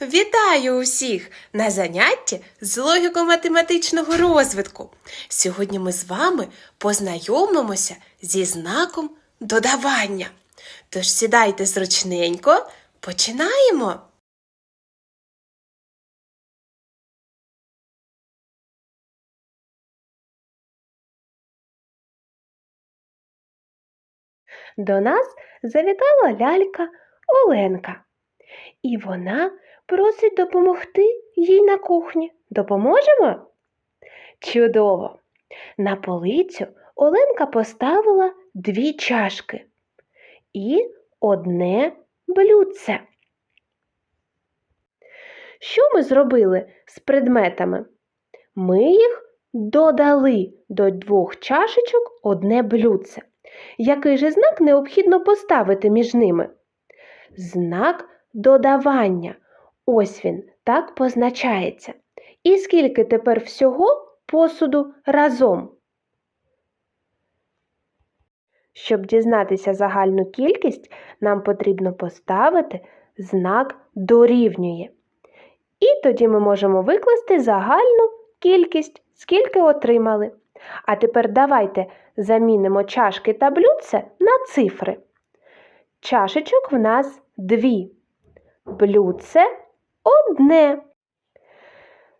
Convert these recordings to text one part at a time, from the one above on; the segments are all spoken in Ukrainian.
Вітаю усіх на занятті з логіко-математичного розвитку. Сьогодні ми з вами познайомимося зі знаком додавання. Тож сідайте зручненько, починаємо. До нас завітала лялька Оленка. І вона просить допомогти їй на кухні. Допоможемо? Чудово! На полицю Оленка поставила дві чашки і одне блюдце. Що ми зробили з предметами? Ми їх додали до двох чашечок одне блюдце. Який же знак необхідно поставити між ними? Знак додавання. Ось він так позначається. І скільки тепер всього посуду разом? Щоб дізнатися загальну кількість, нам потрібно поставити знак дорівнює. І тоді ми можемо викласти загальну кількість, скільки отримали. А тепер давайте замінимо чашки та блюдце на цифри. Чашечок в нас дві, блюдце одне.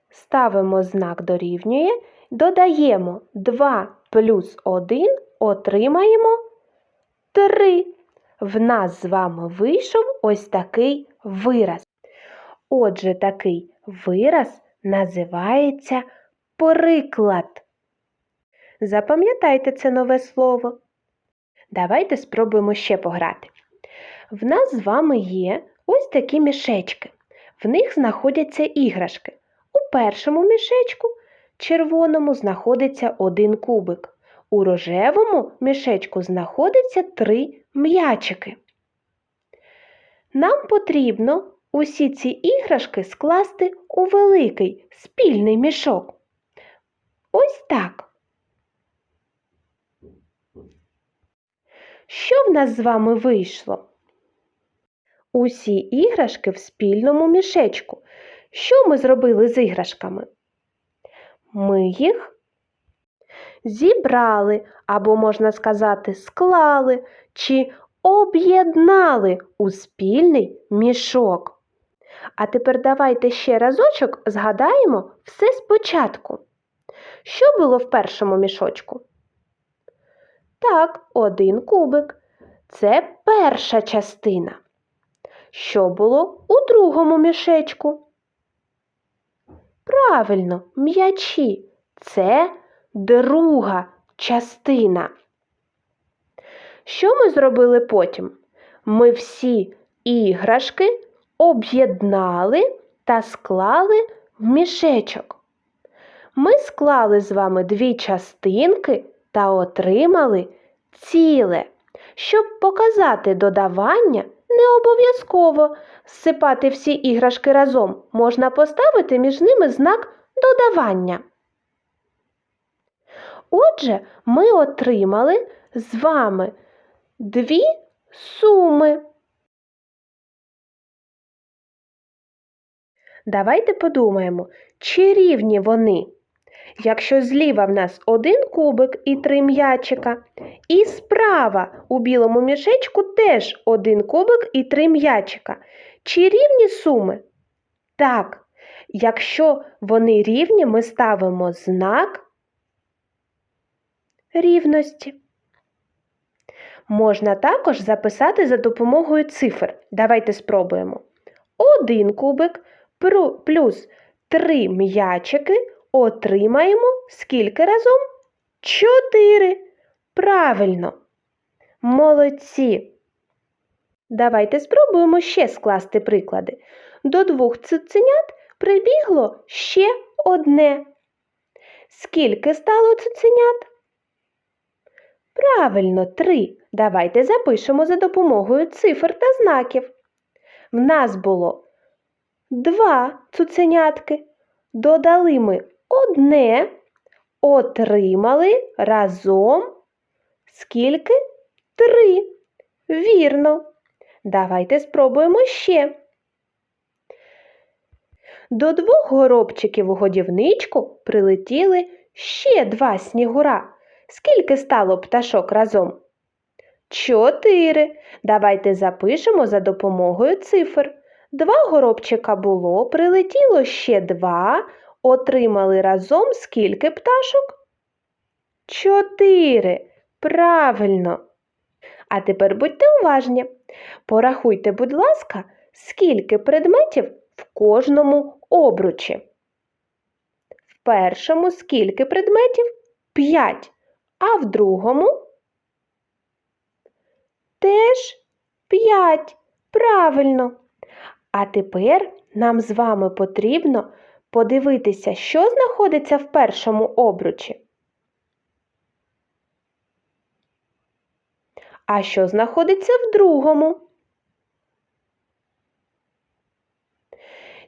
Ставимо знак дорівнює, додаємо 2 плюс 1, отримаємо 3. В нас з вами вийшов ось такий вираз. Отже, такий вираз називається приклад. Запам'ятайте це нове слово. Давайте спробуємо ще пограти. В нас з вами є ось такі мішечки. В них знаходяться іграшки. У першому мішечку, червоному, знаходиться один кубик. У рожевому мішечку знаходиться три м'ячики. Нам потрібно усі ці іграшки скласти у великий спільний мішок. Ось так. Що в нас з вами вийшло? Усі іграшки в спільному мішечку. Що ми зробили з іграшками? Ми їх зібрали, або, можна сказати, склали чи об'єднали у спільний мішок. А тепер давайте ще разочок згадаємо все спочатку. Що було в першому мішочку? Так, один кубик. Це перша частина. Що було у другому мішечку? Правильно, м'ячі. Це друга частина. Що ми зробили потім? Ми всі іграшки об'єднали та склали в мішечок. Ми склали з вами дві частинки та отримали ціле. Щоб показати додавання, не обов'язково зсипати всі іграшки разом. Можна поставити між ними знак додавання. Отже, ми отримали з вами дві суми. Давайте подумаємо, чи рівні вони. Якщо зліва в нас один кубик і три м'ячика, і справа у білому мішечку теж один кубик і три м'ячика. Чи рівні суми? Так, якщо вони рівні, ми ставимо знак рівності. Можна також записати за допомогою цифр. Давайте спробуємо. Один кубик плюс три м'ячики отримаємо скільки разом? Чотири. Правильно. Молодці. Давайте спробуємо ще скласти приклади. До двох цуценят прибігло ще одне. Скільки стало цуценят? Правильно, три. Давайте запишемо за допомогою цифр та знаків. В нас було два цуценятки. Додали ми одне, отримали разом скільки? Три. Вірно. Давайте спробуємо ще. до двох горобчиків у годівничку прилетіли ще два снігура. Скільки стало пташок разом? Чотири. Давайте запишемо за допомогою цифр. Два горобчика було, прилетіло ще два, отримали разом скільки пташок? Чотири. Правильно. А тепер будьте уважні. Порахуйте, будь ласка, скільки предметів в кожному обручі. В першому скільки предметів? П'ять. А в другому? Теж п'ять. Правильно. А тепер нам з вами потрібно подивитися, що знаходиться в першому обручі. А що знаходиться в другому?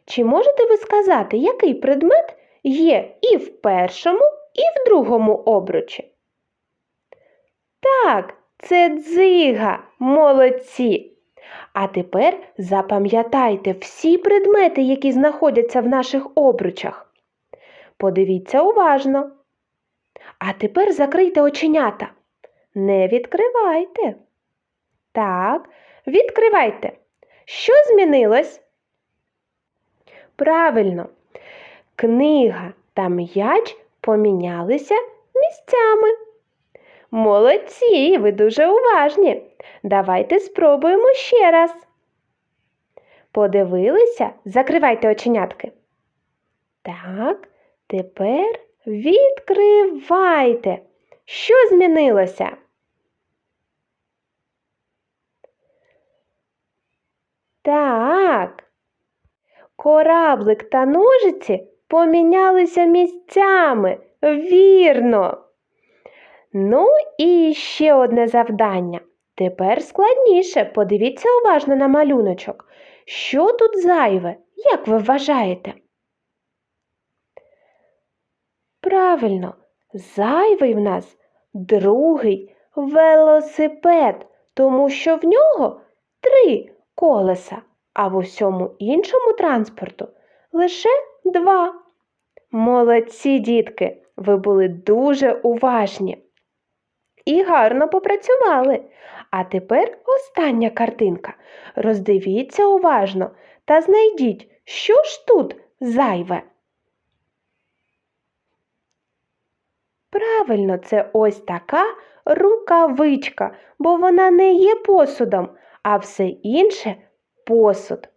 Чи можете ви сказати, який предмет є і в першому, і в другому обручі? Так, це дзига, молодці. А тепер запам'ятайте всі предмети, які знаходяться в наших обручах. Подивіться уважно. А тепер закрийте оченята. Не відкривайте. Так, відкривайте. Що змінилось? Правильно, книга та м'яч помінялися місцями. Молодці, ви дуже уважні. Давайте спробуємо ще раз. Подивилися? Закривайте оченятки. Так, тепер відкривайте. Що змінилося? Так. Кораблик та ножиці помінялися місцями. Вірно. Ну і ще одне завдання. Тепер складніше. Подивіться уважно на малюночок. Що тут зайве, як ви вважаєте? Правильно, зайвий в нас другий велосипед, тому що в нього три колеса, а в усьому іншому транспорту лише два. Молодці, дітки, ви були дуже уважні і гарно попрацювали. А тепер остання картинка. Роздивіться уважно та знайдіть, що ж тут зайве. Правильно, це ось така рукавичка, бо вона не є посудом, а все інше посуд.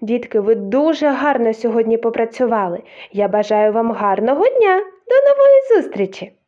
Дітки, ви дуже гарно сьогодні попрацювали. Я бажаю вам гарного дня. До нової зустрічі!